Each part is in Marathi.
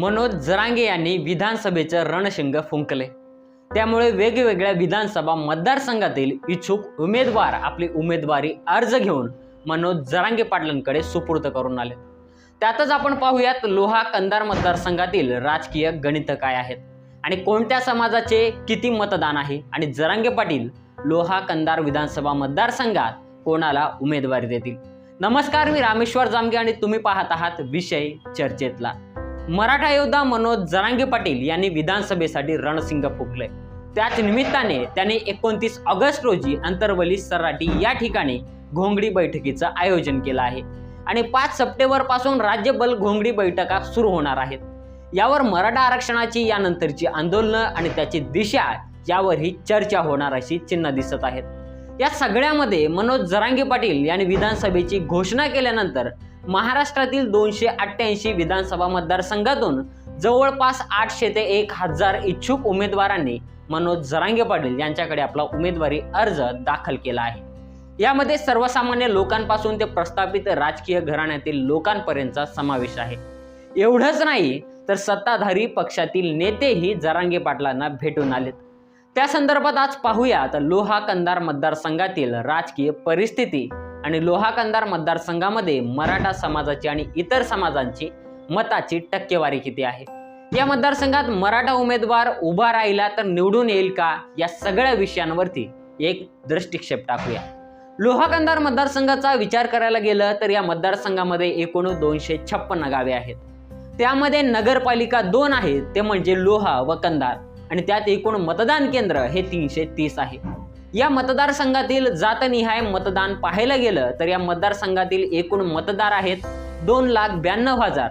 मनोज जरांगे यांनी विधानसभेचं रणशिंग फुंकले. त्यामुळे वेगवेगळ्या विधानसभा मतदारसंघातील इच्छुक उमेदवार आपली उमेदवारी अर्ज घेऊन मनोज जरांगे पाटलांकडे सुपूर्द करून आले. त्यातच आपण पाहूयात लोहा कंदार मतदारसंघातील राजकीय गणित काय आहेत आणि कोणत्या समाजाचे किती मतदान आहे आणि जरांगे पाटील लोहा कंदार विधानसभा मतदारसंघात कोणाला उमेदवारी देतील? नमस्कार मी रामेश्वर जामगे आणि तुम्ही पाहत आहात विषय चर्चेतला. मराठा योद्धा मनोज जरांगे पाटील यांनी विधानसभेसाठी रणसिंग फुकले. त्याच निमित्ताने त्याने एकोणतीस ऑगस्ट रोजी अंतरवली सराटी या ठिकाणी घोंगडी बैठकीचं आयोजन केलं आहे. आणि पाच सप्टेंबरपासून राज्यबल घोंगडी बैठका सुरू होणार आहेत. यावर मराठा आरक्षणाची यानंतरची आंदोलनं आणि त्याची दिशा यावरही चर्चा होणार अशी चिन्ह दिसत आहेत. या सगळ्यामध्ये मनोज जरांगे पाटील यांनी विधानसभेची घोषणा केल्यानंतर महाराष्ट्रातील दोनशे अठ्ठ्याऐंशी विधानसभा मतदारसंघातून जवळपास आठशे ते एक हजार इच्छुक उमेदवारांनी मनोज जरांगे पाटील यांच्याकडे आपला उमेदवारी अर्ज दाखल केला आहे. यामध्ये सर्वसामान्य लोकांपासून ते प्रस्थापित राजकीय घराण्यातील लोकांपर्यंतचा समावेश आहे. एवढंच नाही तर सत्ताधारी पक्षातील नेतेही जरांगे पाटलांना भेटून आलेत. त्या संदर्भात आज पाहूया तर लोहा कंदार मतदारसंघातील राजकीय परिस्थिती आणि लोहा कंदार मतदारसंघामध्ये मराठा समाजाची आणि इतर समाजांची मताची टक्केवारी किती आहे? या मतदारसंघात मराठा उमेदवार उभा राहिला तर निवडून येईल का? या सगळ्या विषयांवरती एक दृष्टिक्षेप टाकूया. लोहा कंदार मतदारसंघाचा विचार करायला गेलं तर या मतदारसंघामध्ये एकूण दोनशे छप्पन्न गावे आहेत. त्यामध्ये नगरपालिका दोन आहेत ते म्हणजे लोहा व कंदार. आणि त्यात एकूण मतदान केंद्र हे तीनशे तीस आहे. या मतदारसंघातील जातनिहाय मतदान पाहायला गेलं तर या मतदारसंघातील एकूण मतदार आहेत दोन लाख ब्याण्णव हजार.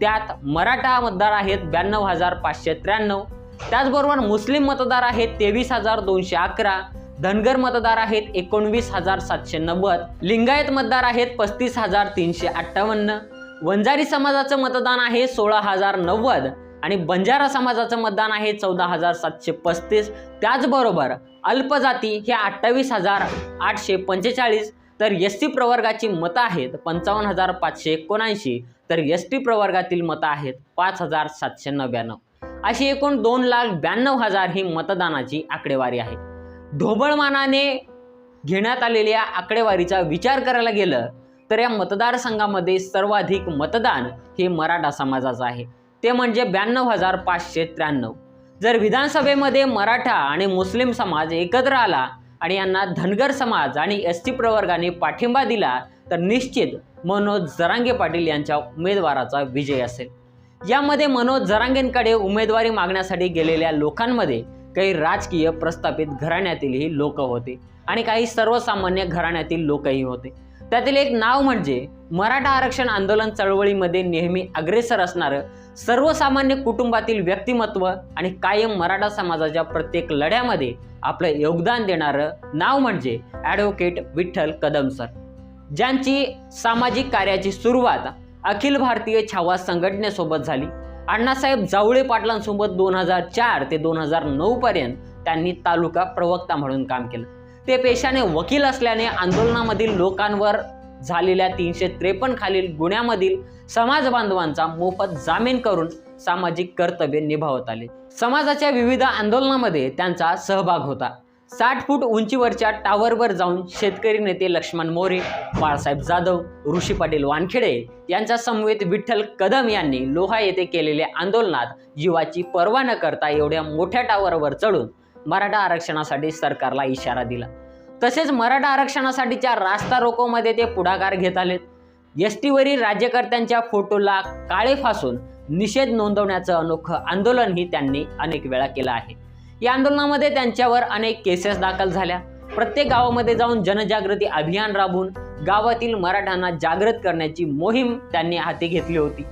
त्यात मराठा मतदार आहेत ब्याण्णव हजार पाचशे त्र्याण्णव. त्याचबरोबर मुस्लिम मतदार आहेत तेवीस हजार दोनशे अकरा. धनगर मतदार आहेत एकोणवीस हजार सातशे नव्वद. लिंगायत मतदार आहेत पस्तीस हजार तीनशे अठ्ठावन्न. वंजारी समाजाचं मतदान आहे सोळा हजार नव्वद. आणि बंजारा समाजाचं मतदान आहे चौदा हजार सातशे पस्तीस. त्याचबरोबर अल्पजाती हे अठ्ठावीस हजार आठशे पंचेचाळीस. तर एस टी प्रवर्गाची मतं आहेत पंचावन्न हजार पाचशे एकोणऐंशी. तर एस टी प्रवर्गातील मतं आहेत पाच हजार सातशे नव्याण्णव. अशी एकूण दोन लाख ब्याण्णव हजार ही मतदानाची आकडेवारी आहे. ढोबळमानाने घेण्यात आलेल्या आकडेवारीचा विचार करायला गेलं तर या मतदारसंघामध्ये सर्वाधिक मतदान हे मराठा समाजाचं आहे. ते म्हणजे ब्याण्णव हजार पाचशे त्र्याण्णव. जर विधानसभेमध्ये मराठा आणि मुस्लिम समाज एकत्र आला आणि यांना धनगर समाज आणि एस टी प्रवर्गाने पाठिंबा दिला तर निश्चित मनोज जरांगे पाटील यांच्या उमेदवाराचा विजय असेल. यामध्ये मनोज जरांगेंकडे उमेदवारी मागण्यासाठी गेलेल्या लोकांमध्ये काही राजकीय प्रस्थापित घराण्यातीलही लोक होते आणि काही सर्वसामान्य घराण्यातील लोकही होते. त्यातील एक नाव म्हणजे मराठा आरक्षण आंदोलन चळवळीमध्ये नेहमी अग्रेसर असणारं सर्वसामान्य कुटुंबातील व्यक्तिमत्व आणि कायम मराठा समाजाच्या प्रत्येक लढ्यामध्ये आपलं योगदान देणारं नाव म्हणजे ॲडव्होकेट विठ्ठल कदम सर. ज्यांची सामाजिक कार्याची सुरुवात अखिल भारतीय छावा संघटनेसोबत झाली. अण्णासाहेब जावळे पाटलांसोबत दोन हजार चार ते दोन हजार नऊ पर्यंत त्यांनी तालुका प्रवक्ता म्हणून काम केलं. ते पेशाने वकील असल्याने आंदोलनामधील लोकांवर झालेल्या तीनशे त्रेपन्न खालील गुन्ह्यामधील समाज बांधवांचा मोफत जामीन करून सामाजिक कर्तव्य निभावत आले. समाजाच्या विविध आंदोलनामध्ये त्यांचा सहभाग होता. साठ फूट उंचीवरच्या टावरवर जाऊन शेतकरी नेते लक्ष्मण मोरे बाळासाहेब जाधव ऋषी पाटील वानखेडे यांच्या समवेत विठ्ठल कदम यांनी लोहा येथे केलेल्या आंदोलनात जीवाची पर्वा न करता एवढ्या मोठ्या टावरवर चढून मराठा आरक्षणासाठी सरकारला इशारा दिला. तसेच मराठा आरक्षणासाठीच्या रास्ता रोकोमध्ये ते पुढाकार घेत आलेत एस टीवरील राज्यकर्त्यांच्या फोटोला काळे फासून निषेध नोंदवण्याचं अनोखं आंदोलनही त्यांनी अनेक वेळा केलं आहे. या आंदोलनामध्ये त्यांच्यावर अनेक केसेस दाखल झाल्या. प्रत्येक गावामध्ये जाऊन जनजागृती अभियान राबवून गावातील मराठ्यांना जागृत करण्याची मोहीम त्यांनी हाती घेतली होती.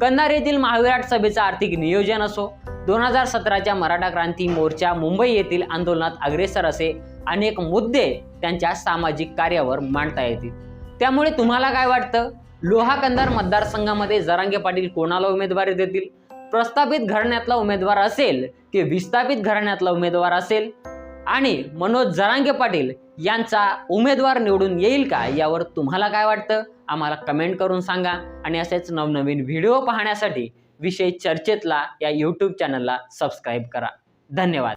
कन्नार येथील महाविराट सभेचं आर्थिक नियोजन असो दोन हजार सतराच्या मराठा क्रांती मोर्चा मुंबई येथील आंदोलनात अग्रेसर असे अनेक मुद्दे त्यांच्या सामाजिक कार्यावर मांडता येतील. त्यामुळे तुम्हाला काय वाटतं? लोहा कंधार मतदारसंघामध्ये जरांगे पाटील कोणाला उमेदवारी देतील? प्रस्थापित घराण्यातला उमेदवार असेल की विस्थापित घराण्यातला उमेदवार असेल? आणि मनोज जरांगे पाटील यांचा उमेदवार निवडून येईल का यावर तुम्हाला काय वाटतं? आम्हाला कमेंट करून सांगा. आणि असेच नवनवीन व्हिडिओ पाहण्यासाठी विषय चर्चेतला या यूट्यूब चॅनलला सबस्क्राईब करा. धन्यवाद.